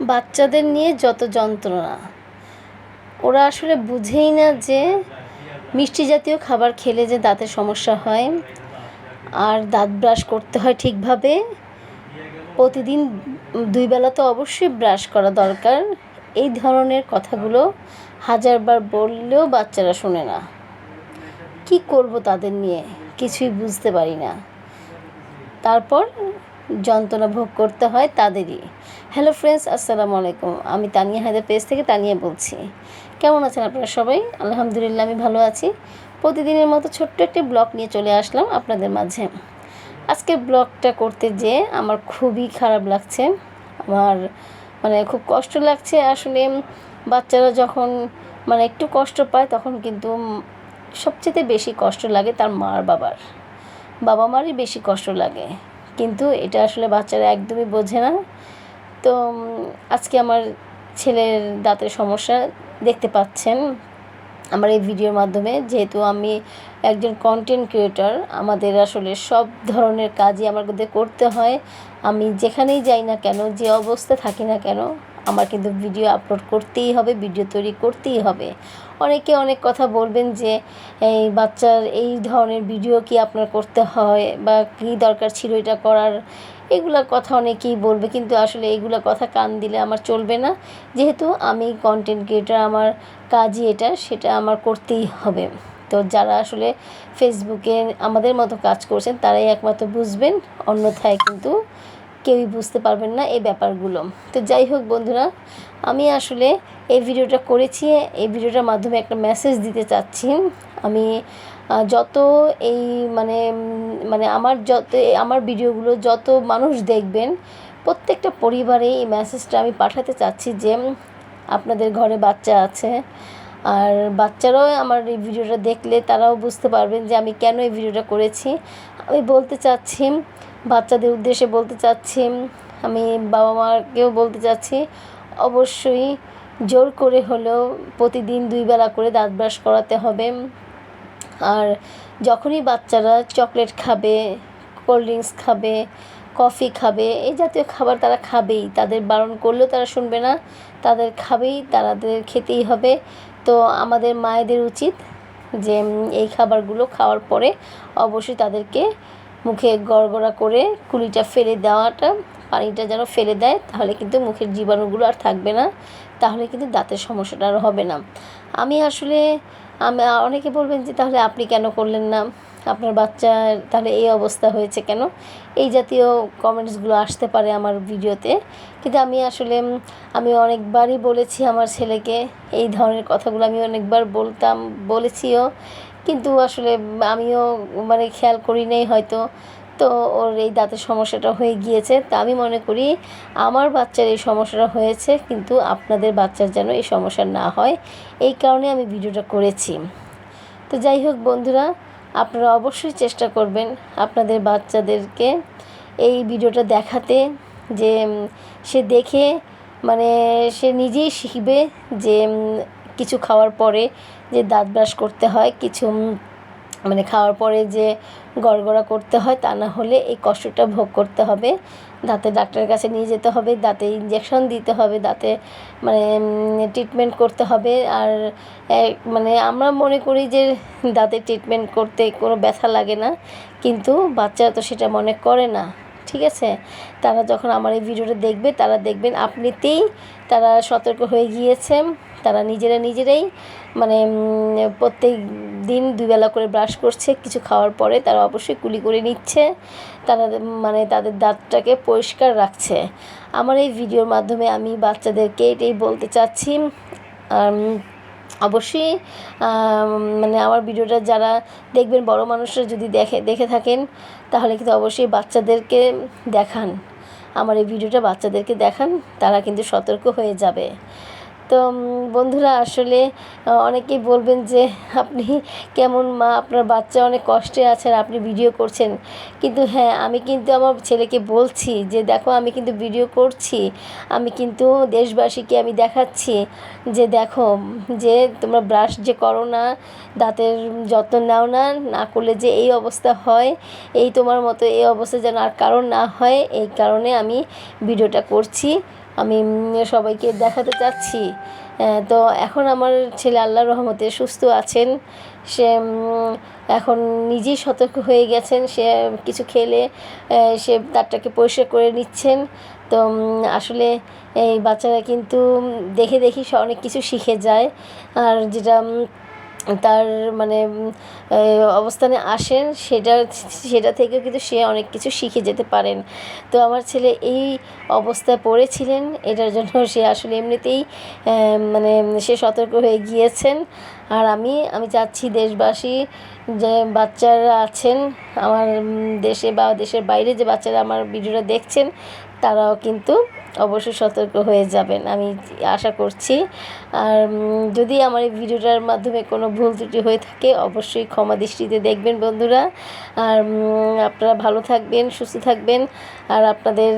বাচ্চাদের নিয়ে যত যন্ত্রণা। ওরা আসলে বুঝেই না যে মিষ্টি জাতীয় খাবার খেলে যে দাঁতের সমস্যা হয়। আর দাঁত ব্রাশ করতে হয় ঠিকভাবে। প্রতিদিন দুই বেলা তো অবশ্যই ব্রাশ করা দরকার। এই ধরনের কথাগুলো হাজারবার বললেও বাচ্চারা শোনে না। কি করব তাদের নিয়ে? কিছুই বুঝতে পারি না। তারপর যন্ত্রণা ভোগ করতে হয় তাদেরই। হ্যালো ফ্রেন্ডস আসসালামু আলাইকুম। আমি তানিয়া হায়দার পেজ থেকে তানিয়া বলছি। কেমন আছেন আপনারা সবাই? আলহামদুলিল্লাহ, আমি ভালো আছি। প্রতিদিনের মতো ছোট্ট একটি ব্লগ নিয়ে চলে আসলাম আপনাদের মাঝে। আজকের ব্লগটা করতে যে আমার খুবই খারাপ লাগছে। আমার মানে খুব কষ্ট লাগছে। আসলে বাচ্চারা যখন মানে একটু কষ্ট পায়, তখন কিন্তু সবচেয়ে বেশি কষ্ট লাগে তার মার বাবার। বাবা মারই বেশি কষ্ট লাগে। কিন্তু এটা আসলে বাচ্চারা একদমই বোঝে না। তো আজকে আমার ছেলের দাঁতের সমস্যা দেখতে পাচ্ছেন। আমার এই ভিডিওর মাধ্যমে যেহেতু আমি একজন কন্টেন্ট ক্রিয়েটর আমাদের আসলে সব ধরনের কাজই আমার আমাদের করতে হয়। আমি যেখানেই যাই না কেন, যে অবস্থা থাকি না কেন আমার কিন্তু ভিডিও আপলোড করতেই হবে ভিডিও তৈরি করতেই হবে। অনেকে অনেক কথা বলবেন যে, এই বাচ্চার এই ধরনের ভিডিও কি আপনার করতে হয় বা কী দরকার ছিল এটা করার? এগুলো কথা অনেকেই বলবে, কিন্তু আসলে এইগুলো কথা কান দিলে আমার চলবে না। যেহেতু আমি কন্টেন্ট ক্রিয়েটার আমার কাজই এটা, সেটা আমার করতেই হবে। তো যারা আসলে ফেসবুকে আমাদের মতো কাজ করছেন, তারাই একমাত্র বুঝবেন, অন্যথায় কিন্তু কেউই বুঝতে পারবেন না এই ব্যাপারগুলো। তো যাই হোক বন্ধুরা, আমি আসলে এই ভিডিওটা করেছি, এই ভিডিওটার মাধ্যমে একটা মেসেজ দিতে চাচ্ছি। আমি যত এই মানে মানে আমার যত, আমার ভিডিওগুলো যত মানুষ দেখবেন, প্রত্যেকটা পরিবারে এই মেসেজটা আমি পাঠাতে চাচ্ছি যে, আপনাদের ঘরে বাচ্চা আছে, আর বাচ্চারাও আমার এই ভিডিওটা দেখলে তারাও বুঝতে পারবেন যে আমি কেন এই ভিডিওটা করেছি। আমি বলতে চাচ্ছি বাচ্চাদের উদ্দেশ্যে বলতে চাচ্ছি, আমি বাবা মাকেও বলতে চাচ্ছি, অবশ্যই জোর করে হলেও প্রতিদিন দুই বেলা করে দাঁত ব্রাশ করাতে হবে। আর যখনই বাচ্চারা চকলেট খাবে, কোল্ড ড্রিঙ্কস খাবে, কফি খাবে, এই জাতীয় খাবার তারা খাবেই, তাদের বারণ করলেও তারা শুনবে না, তাদের খাবেই তাদের খেতেই হবে। তো আমাদের মায়েদের উচিত যে, এই খাবারগুলো খাওয়ার পরে অবশ্যই তাদেরকে মুখে গড়গড়া করে কুলিটা ফেলে দেওয়াটা, পানিটা যেন ফেলে দেয়, তাহলে কিন্তু মুখের জীবাণুগুলো আর থাকবে না, তাহলে কিন্তু দাঁতের সমস্যাটা আর হবে না। আমি আসলে, আমি, অনেকে বলবেন যে তাহলে আপনি কেন করলেন না? আপনার বাচ্চার তাহলে এই অবস্থা হয়েছে কেন? এই জাতীয় কমেন্টসগুলো আসতে পারে আমার ভিডিওতে। কিন্তু আমি আসলে, আমি অনেকবারই বলেছি আমার ছেলেকে, এই ধরনের কথাগুলো আমি অনেকবার বলতাম, বলেছিও। কিন্তু আসলে আমিও মানে খেয়াল করি নেই হয়তো। তো ওর এই দাঁতের সমস্যাটা হয়ে গিয়েছে। তা আমি মনে করি আমার বাচ্চার এই সমস্যাটা হয়েছে, কিন্তু আপনাদের বাচ্চার যেন এই সমস্যা না হয়, এই কারণে আমি ভিডিওটা করেছি। তো যাই হোক বন্ধুরা, আপনারা অবশ্যই চেষ্টা করবেন আপনাদের বাচ্চাদেরকে এই ভিডিওটা দেখাতে, যে সে দেখে মানে সে নিজেই শিখবে যে কিছু খাওয়ার পরে যে দাঁত ব্রাশ করতে হয়, কিছু মানে খাওয়ার পরে যে গড়গড়া করতে হয়, তা না হলে এই কষ্টটা ভোগ করতে হবে। দাঁতে ডাক্তারের কাছে নিয়ে যেতে হবে, দাঁতে ইঞ্জেকশন দিতে হবে, দাঁতে মানে ট্রিটমেন্ট করতে হবে। আর মানে আমরা মনে করি যে দাঁতে ট্রিটমেন্ট করতে কোনো ব্যথা লাগে না, কিন্তু বাচ্চারা তো সেটা মনে করে না, ঠিক আছে? তারা যখন আমার এই ভিডিওটা দেখবে, তারা দেখবেন আপনিতেই তারা সতর্ক হয়ে গিয়েছে তারা নিজেরা নিজেরাই মানে প্রত্যেক দিন দুবেলা করে ব্রাশ করছে, কিছু খাওয়ার পরে তারা অবশ্যই কুলি করে নিচ্ছে, তারা মানে তাদের দাঁতটাকে পরিষ্কার রাখছে। আমার এই ভিডিওর মাধ্যমে আমি বাচ্চাদেরকে এটাই বলতে চাচ্ছি অবশ্যই মানে আমার ভিডিওটা যারা দেখবেন, বড় মানুষরা যদি দেখে দেখে থাকেন, তাহলে কিন্তু অবশ্যই বাচ্চাদেরকে দেখান। আমার এই ভিডিওটা বাচ্চাদেরকে দেখান, তারা কিন্তু সতর্ক হয়ে যাবে। তো বন্ধুরা, আসলে অনেকেই বলবেন যে, আপনি কেমন মা, আপনার বাচ্চা অনেক কষ্টে আছে আর আপনি ভিডিও করছেন। কিন্তু হ্যাঁ আমি কিন্তু আমার ছেলেকে বলছি যে, দেখো, আমি কিন্তু ভিডিও করছি। আমি কিন্তু দেশবাসীকে আমি দেখাচ্ছি যে, দেখো, যে, তোমরা ব্রাশ যে করো না, দাঁতের যত্ন নাও না না করলে যে এই অবস্থা হয়, এই তোমার মতো এই অবস্থা যেন আর কারণ না হয়, এই কারণে আমি ভিডিওটা করছি। আমি সবাইকে দেখাতে চাচ্ছি। তো এখন আমার ছেলে আল্লাহর রহমতে সুস্থ আছেন। সে এখন নিজেই সতর্ক হয়ে গেছেন। সে কিছু খেলে সে দাঁতটাকে পরিষ্কার করে নিচ্ছেন। তো আসলে এই বাচ্চারা কিন্তু দেখে দেখি অনেক কিছু শিখে যায়। আর যেটা তার মানে অবস্থানে আসেন, সেটা সেটা থেকেও কিন্তু সে অনেক কিছু শিখে যেতে পারেন। তো আমার ছেলে এই অবস্থায় পড়েছিলেন, এটার জন্য সে আসলে এমনিতেই মানে সে সতর্ক হয়ে গিয়েছেন। আর আমি আমি চাচ্ছি দেশবাসী যে বাচ্চারা আছেন, আমার দেশে বা দেশের বাইরে যে বাচ্চারা আমার ভিডিওটা দেখছেন, তারাও কিন্তু অবশ্যই সতর্ক হয়ে যাবেন, আমি আশা করছি। আর যদি আমার এই ভিডিওটার মাধ্যমে কোনো ভুল ত্রুটি হয়ে থাকে, অবশ্যই ক্ষমা দৃষ্টিতে দেখবেন বন্ধুরা। আর আপনারা ভালো থাকবেন, সুস্থ থাকবেন। আর আপনাদের